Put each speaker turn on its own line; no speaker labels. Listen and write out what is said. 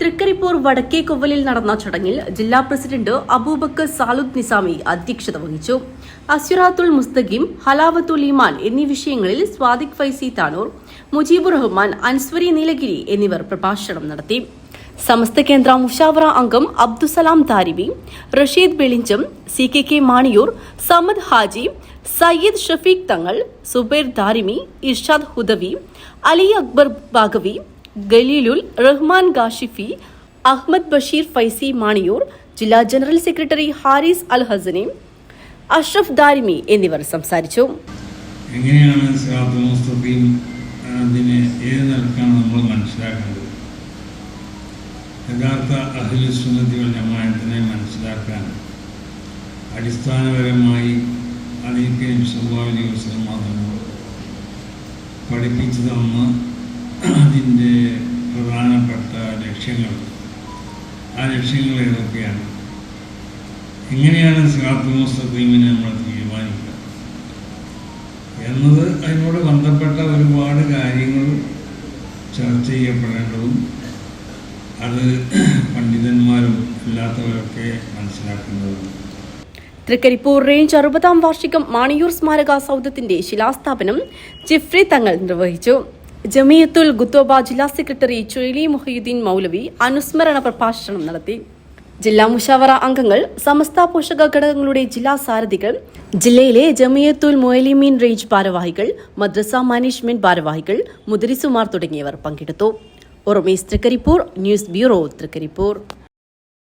തൃക്കരിപ്പൂർ വടക്കേ കൊവ്വലിൽ നടന്ന ചടങ്ങിൽ ജില്ലാ പ്രസിഡന്റ് അബൂബക്കർ സാലുദ് നിസാമി അധ്യക്ഷത വഹിച്ചു. അസ്യുറാത്തുൽ മുസ്തഖിം ഹലാവത്തുൽ ഈമാൻ എന്നീ വിഷയങ്ങളിൽ സ്വാദിഖ് ഫൈസി താനൂർ മുജീബുർ റഹ്മാൻ അൻസ്വരി നീലഗിരി എന്നിവർ പ്രഭാഷണം നടത്തി. സമസ്ത കേന്ദ്ര മുഷാവറ അംഗം Abdussalam Thariby Rasheed Velincham C K K Maniyoor Samad Haji Sayyid Shafeeq Thangal Zubair Darimi Irshad Hudawi Ali Akbar Baqavi Khalilul Rahman Gashifi Ahmad Basheer Faizy Maniyoor ജില്ലാ ജനറൽ സെക്രട്ടറി ഹാരിസ് അൽ ഹസനി അഷ്റഫ് ദാരിമി എന്നിവർ സംസാരിച്ചു.
എങ്ങനെയാണ് നമ്മൾ യഥാർത്ഥ അടിസ്ഥാനപരമായി അതിലേക്ക് സ്വഭാവി വസ്ലമാകുന്നു പഠിപ്പിച്ചു തന്ന അതിന്റെ പ്രധാനപ്പെട്ട ലക്ഷ്യങ്ങൾ. ആ ലക്ഷ്യങ്ങൾ ഏതൊക്കെയാണ്? എങ്ങനെയാണ് സിറാത്ത് മുസ്തഖീമിനെ നമ്മൾ തീരുമാനിക്കുക? എന്നത് അതിനോട് ബന്ധപ്പെട്ട ഒരുപാട് കാര്യങ്ങൾ ചർച്ച ചെയ്യപ്പെടേണ്ടതും അത് പണ്ഡിതന്മാരും അല്ലാത്തവരൊക്കെ മനസ്സിലാക്കേണ്ടതും.
തൃക്കരിപ്പൂർ റേഞ്ച് അറുപതാം വാർഷികം മാണിയൂർ സ്മാരക സൗധത്തിന്റെ ശിലാസ്ഥാപനം ജിഫ്രി തങ്ങൾ നിർവഹിച്ചു. ജമിയത്തുൽ ഗുത്തോബ ജില്ലാ സെക്രട്ടറി ചുഴലി മൊഹീദ്ദീൻ മൗലവി അനുസ്മരണ പ്രഭാഷണം നടത്തി. ജില്ലാ മുഷാവറ അംഗങ്ങൾ സമസ്ത പോഷക ഘടകങ്ങളുടെ ജില്ലാ സാരഥികൾ ജില്ലയിലെ ജമിയത്തുൽ മൊയലിമീൻ റേഞ്ച് ഭാരവാഹികൾ മദ്രസ മാനേജ്മെന്റ് ഭാരവാഹികൾ മുദരിസുമാർ തുടങ്ങിയവർ പങ്കെടുത്തു. ഒറമീസ് തൃക്കരിപ്പൂർ ന്യൂസ് ബ്യൂറോ തൃക്കരിപ്പൂർ.